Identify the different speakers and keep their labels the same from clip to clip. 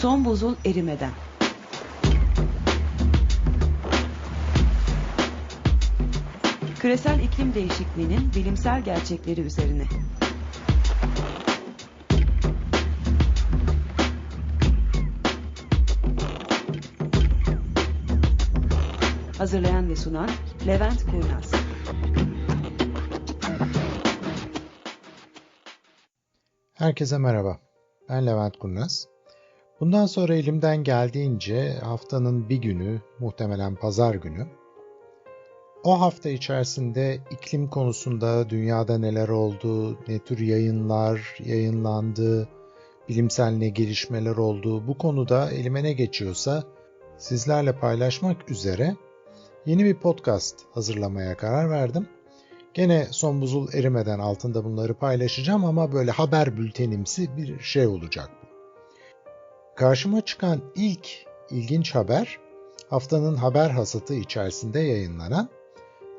Speaker 1: Son buzul erimeden. Küresel iklim değişikliğinin bilimsel gerçekleri üzerine. Hazırlayan ve sunan Levent Kurnaz.
Speaker 2: Herkese merhaba. Ben Levent Kurnaz. Bundan sonra elimden geldiğince haftanın bir günü, muhtemelen pazar günü, o hafta içerisinde iklim konusunda dünyada neler oldu, ne tür yayınlar yayınlandı, bilimsel ne gelişmeler oldu, bu konuda elime ne geçiyorsa sizlerle paylaşmak üzere yeni bir podcast hazırlamaya karar verdim. Gene son buzul erimeden altında bunları paylaşacağım ama böyle haber bültenimsi bir şey olacak bu. Karşıma çıkan ilk ilginç haber haftanın haber hasatı içerisinde yayınlanan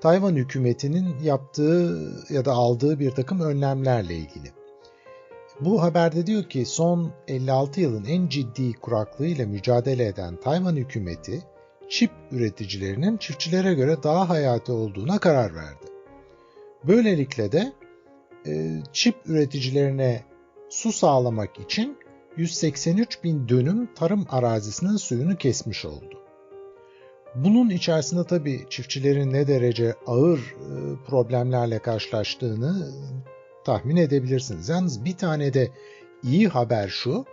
Speaker 2: Tayvan hükümetinin yaptığı ya da aldığı bir takım önlemlerle ilgili. Bu haberde diyor ki son 56 yılın en ciddi kuraklığıyla mücadele eden Tayvan hükümeti çip üreticilerinin çiftçilere göre daha hayati olduğuna karar verdi. Böylelikle de e, çip üreticilerine su sağlamak için 183 bin dönüm tarım arazisinin suyunu kesmiş oldu. Bunun içerisinde tabii çiftçilerin ne derece ağır e, problemlerle karşılaştığını tahmin edebilirsiniz. Yalnız bir tane de iyi haber şu,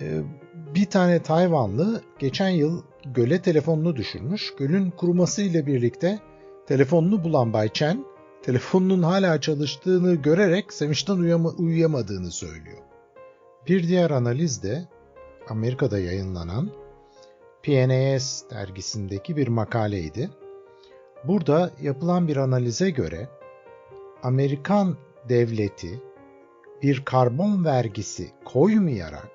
Speaker 2: e, bir tane Tayvanlı geçen yıl göle telefonunu düşürmüş. Gölün kuruması ile birlikte telefonunu bulan Bay Chen, telefonunun hala çalıştığını görerek sevinçten uyuyamadığını söylüyor. Bir diğer analiz de Amerika'da yayınlanan PNAS dergisindeki bir makaleydi. Burada yapılan bir analize göre Amerikan devleti bir karbon vergisi koymayarak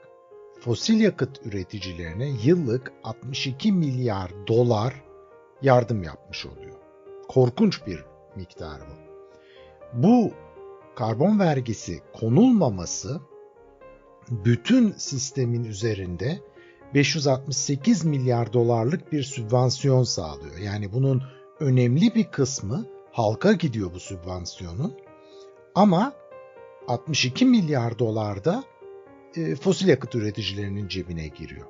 Speaker 2: fosil yakıt üreticilerine yıllık 62 milyar dolar yardım yapmış oluyor. Korkunç bir miktar bu. Bu karbon vergisi konulmaması bütün sistemin üzerinde 568 milyar dolarlık bir sübvansiyon sağlıyor. Yani bunun önemli bir kısmı halka gidiyor bu sübvansiyonun. Ama 62 milyar dolar da e, fosil yakıt üreticilerinin cebine giriyor.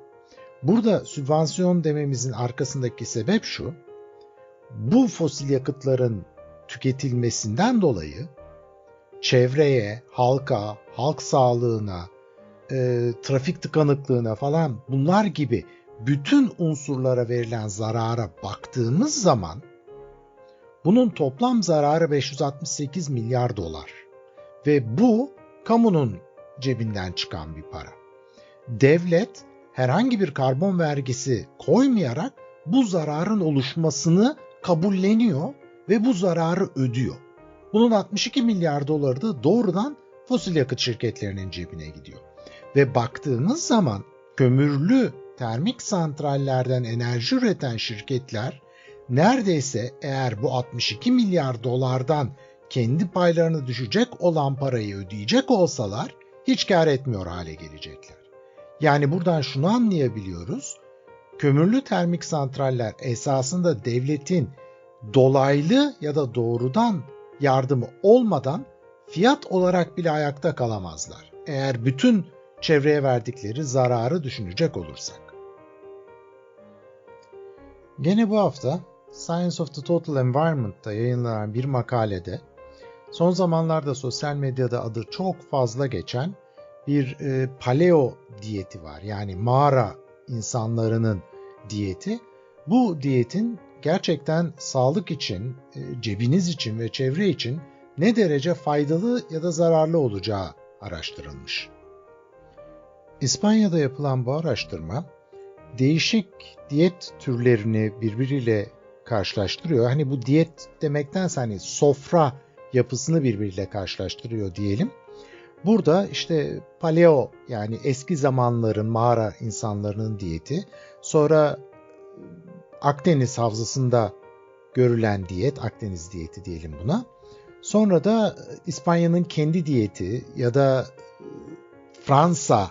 Speaker 2: Burada sübvansiyon dememizin arkasındaki sebep şu. Bu fosil yakıtların tüketilmesinden dolayı çevreye, halka, halk sağlığına, e, trafik tıkanıklığına falan bunlar gibi bütün unsurlara verilen zarara baktığımız zaman bunun toplam zararı 568 milyar dolar. Ve bu kamunun cebinden çıkan bir para. Devlet herhangi bir karbon vergisi koymayarak bu zararın oluşmasını kabulleniyor ve bu zararı ödüyor. Bunun 62 milyar doları da doğrudan fosil yakıt şirketlerinin cebine gidiyor. Ve baktığınız zaman kömürlü termik santrallerden enerji üreten şirketler neredeyse eğer bu 62 milyar dolardan kendi paylarını düşecek olan parayı ödeyecek olsalar hiç kar etmiyor hale gelecekler. Yani buradan şunu anlayabiliyoruz. Kömürlü termik santraller esasında devletin dolaylı ya da doğrudan yardımı olmadan fiyat olarak bile ayakta kalamazlar. Eğer bütün çevreye verdikleri zararı düşünecek olursak. Gene bu hafta Science of the Total Environment'ta yayınlanan bir makalede son zamanlarda sosyal medyada adı çok fazla geçen bir e, paleo diyeti var. Yani mağara insanlarının diyeti. Bu diyetin gerçekten sağlık için, e, cebiniz için ve çevre için ne derece faydalı ya da zararlı olacağı araştırılmış. İspanya'da yapılan bu araştırma değişik diyet türlerini birbiriyle karşılaştırıyor. Hani bu diyet demektense hani sofra yapısını birbiriyle karşılaştırıyor diyelim. Burada işte paleo yani eski zamanların mağara insanlarının diyeti, sonra Akdeniz havzasında görülen diyet, Akdeniz diyeti diyelim buna. Sonra da İspanya'nın kendi diyeti ya da Fransa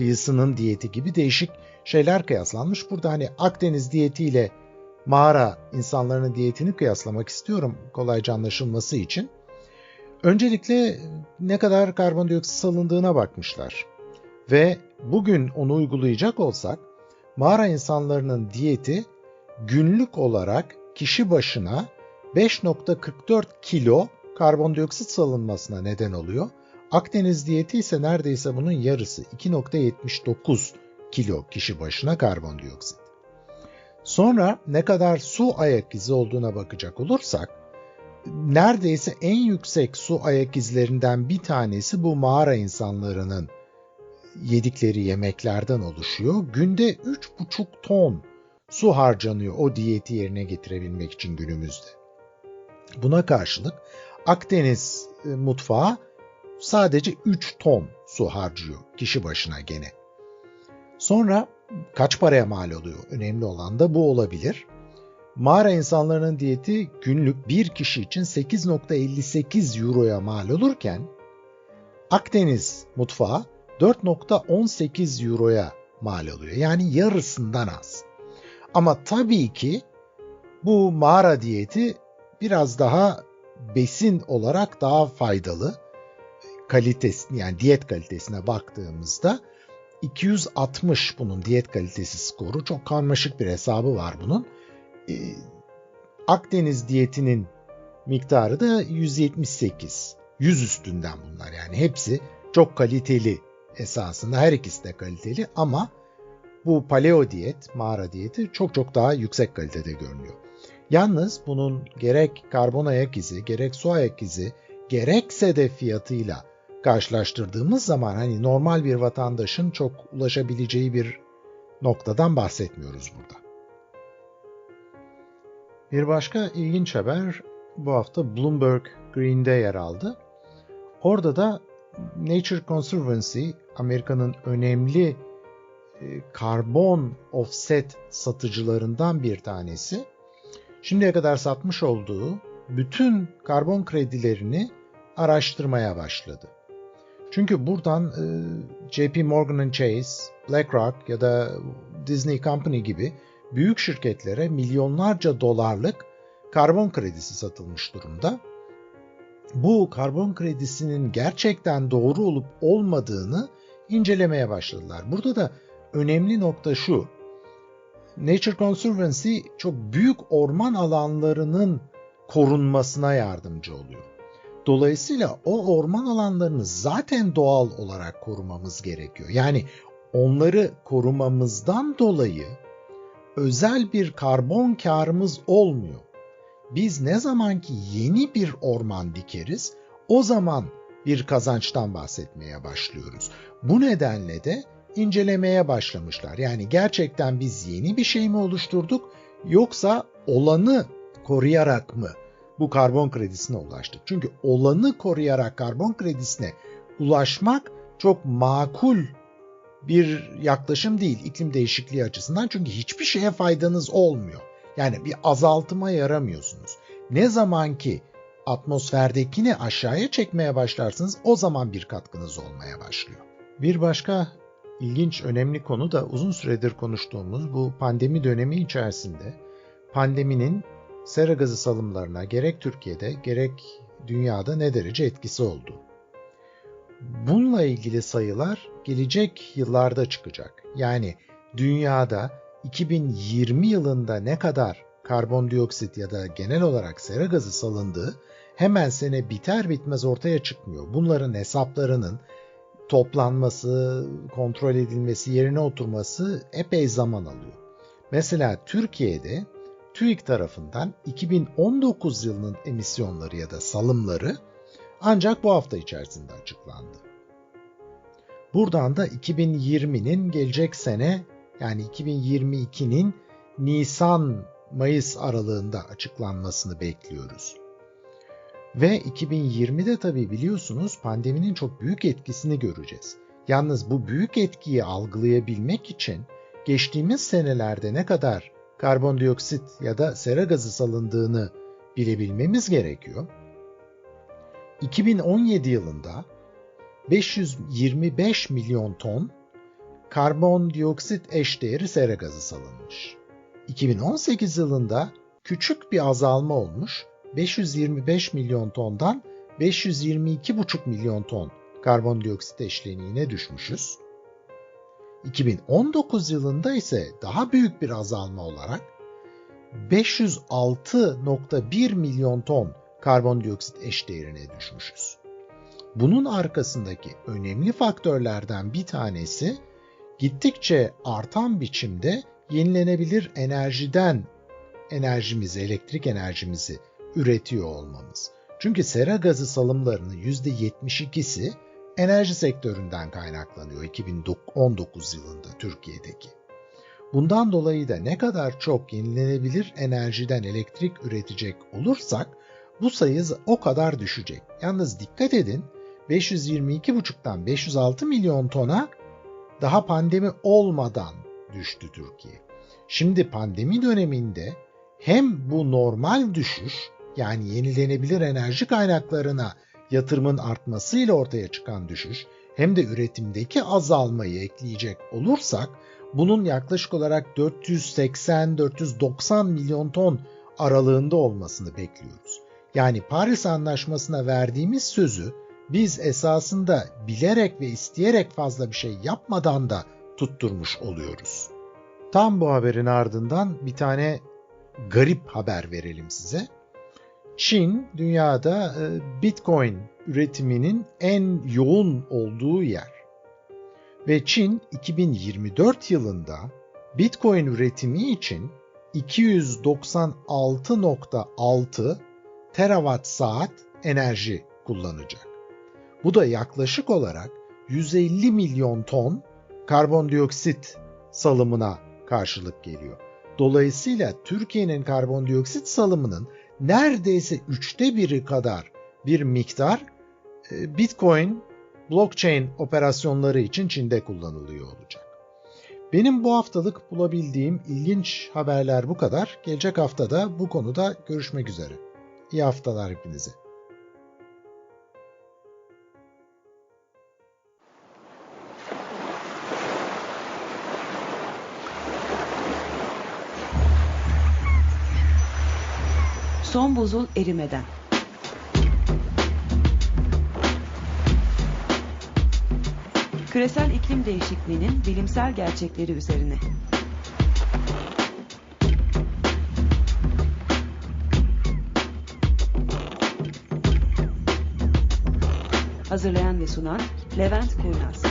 Speaker 2: kıyısının diyeti gibi değişik şeyler kıyaslanmış. Burada hani Akdeniz diyetiyle mağara insanların diyetini kıyaslamak istiyorum kolayca anlaşılması için. Öncelikle ne kadar karbondioksit salındığına bakmışlar. Ve bugün onu uygulayacak olsak mağara insanlarının diyeti günlük olarak kişi başına 5.44 kilo karbondioksit salınmasına neden oluyor. Akdeniz diyeti ise neredeyse bunun yarısı 2.79 kilo kişi başına karbondioksit. Sonra ne kadar su ayak izi olduğuna bakacak olursak neredeyse en yüksek su ayak izlerinden bir tanesi bu mağara insanlarının yedikleri yemeklerden oluşuyor. Günde 3,5 ton su harcanıyor o diyeti yerine getirebilmek için günümüzde. Buna karşılık Akdeniz e, mutfağı sadece 3 ton su harcıyor kişi başına gene. Sonra kaç paraya mal oluyor? Önemli olan da bu olabilir. Mağara insanlarının diyeti günlük bir kişi için 8.58 euroya mal olurken Akdeniz mutfağı 4.18 euroya mal oluyor. Yani yarısından az. Ama tabii ki bu mağara diyeti biraz daha besin olarak daha faydalı. Kalitesi yani diyet kalitesine baktığımızda 260 bunun diyet kalitesi skoru. Çok karmaşık bir hesabı var bunun. Ee, Akdeniz diyetinin miktarı da 178. 100 üstünden bunlar yani hepsi çok kaliteli esasında her ikisi de kaliteli ama bu paleo diyet, mağara diyeti çok çok daha yüksek kalitede görünüyor. Yalnız bunun gerek karbon ayak izi, gerek su ayak izi, gerekse de fiyatıyla karşılaştırdığımız zaman hani normal bir vatandaşın çok ulaşabileceği bir noktadan bahsetmiyoruz burada. Bir başka ilginç haber bu hafta Bloomberg Green'de yer aldı. Orada da Nature Conservancy Amerika'nın önemli e, karbon offset satıcılarından bir tanesi. Şimdiye kadar satmış olduğu bütün karbon kredilerini araştırmaya başladı. Çünkü buradan e, JP Morgan Chase, BlackRock ya da Disney Company gibi büyük şirketlere milyonlarca dolarlık karbon kredisi satılmış durumda. Bu karbon kredisinin gerçekten doğru olup olmadığını incelemeye başladılar. Burada da önemli nokta şu. Nature Conservancy çok büyük orman alanlarının korunmasına yardımcı oluyor. Dolayısıyla o orman alanlarını zaten doğal olarak korumamız gerekiyor. Yani onları korumamızdan dolayı özel bir karbon karımız olmuyor. Biz ne zaman ki yeni bir orman dikeriz, o zaman bir kazançtan bahsetmeye başlıyoruz. Bu nedenle de incelemeye başlamışlar. Yani gerçekten biz yeni bir şey mi oluşturduk yoksa olanı koruyarak mı bu karbon kredisine ulaştık? Çünkü olanı koruyarak karbon kredisine ulaşmak çok makul bir yaklaşım değil iklim değişikliği açısından çünkü hiçbir şeye faydanız olmuyor. Yani bir azaltıma yaramıyorsunuz. Ne zaman ki atmosferdekini aşağıya çekmeye başlarsınız o zaman bir katkınız olmaya başlıyor. Bir başka ilginç önemli konu da uzun süredir konuştuğumuz bu pandemi dönemi içerisinde pandeminin sera gazı salımlarına gerek Türkiye'de gerek dünyada ne derece etkisi oldu. Bununla ilgili sayılar gelecek yıllarda çıkacak. Yani dünyada 2020 yılında ne kadar karbondioksit ya da genel olarak sera gazı salındığı hemen sene biter bitmez ortaya çıkmıyor. Bunların hesaplarının toplanması, kontrol edilmesi, yerine oturması epey zaman alıyor. Mesela Türkiye'de TÜİK tarafından 2019 yılının emisyonları ya da salımları ancak bu hafta içerisinde açıklandı. Buradan da 2020'nin gelecek sene yani 2022'nin Nisan-Mayıs aralığında açıklanmasını bekliyoruz. Ve 2020'de tabii biliyorsunuz pandeminin çok büyük etkisini göreceğiz. Yalnız bu büyük etkiyi algılayabilmek için geçtiğimiz senelerde ne kadar karbondioksit ya da sera gazı salındığını bilebilmemiz gerekiyor. 2017 yılında 525 milyon ton karbondioksit eşdeğeri sera gazı salınmış. 2018 yılında küçük bir azalma olmuş. 525 milyon tondan 522,5 milyon ton karbondioksit eşleniğine düşmüşüz. 2019 yılında ise daha büyük bir azalma olarak 506.1 milyon ton karbondioksit eşdeğerine düşmüşüz. Bunun arkasındaki önemli faktörlerden bir tanesi gittikçe artan biçimde yenilenebilir enerjiden enerjimizi, elektrik enerjimizi üretiyor olmamız. Çünkü sera gazı salımlarının %72'si enerji sektöründen kaynaklanıyor 2019 yılında Türkiye'deki. Bundan dolayı da ne kadar çok yenilenebilir enerjiden elektrik üretecek olursak bu sayı o kadar düşecek. Yalnız dikkat edin 522,5'tan 506 milyon tona daha pandemi olmadan düştü Türkiye. Şimdi pandemi döneminde hem bu normal düşüş yani yenilenebilir enerji kaynaklarına yatırımın artmasıyla ortaya çıkan düşüş hem de üretimdeki azalmayı ekleyecek olursak bunun yaklaşık olarak 480-490 milyon ton aralığında olmasını bekliyoruz. Yani Paris Anlaşması'na verdiğimiz sözü biz esasında bilerek ve isteyerek fazla bir şey yapmadan da tutturmuş oluyoruz. Tam bu haberin ardından bir tane garip haber verelim size. Çin dünyada e, Bitcoin üretiminin en yoğun olduğu yer. Ve Çin 2024 yılında Bitcoin üretimi için 296.6 terawatt saat enerji kullanacak. Bu da yaklaşık olarak 150 milyon ton karbondioksit salımına karşılık geliyor. Dolayısıyla Türkiye'nin karbondioksit salımının neredeyse üçte biri kadar bir miktar e, Bitcoin blockchain operasyonları için Çin'de kullanılıyor olacak. Benim bu haftalık bulabildiğim ilginç haberler bu kadar. Gelecek haftada bu konuda görüşmek üzere. İyi haftalar hepinize.
Speaker 1: Son buzul erimeden. Küresel iklim değişikliğinin bilimsel gerçekleri üzerine. Hazırlayan ve sunan Levent Kurnaz.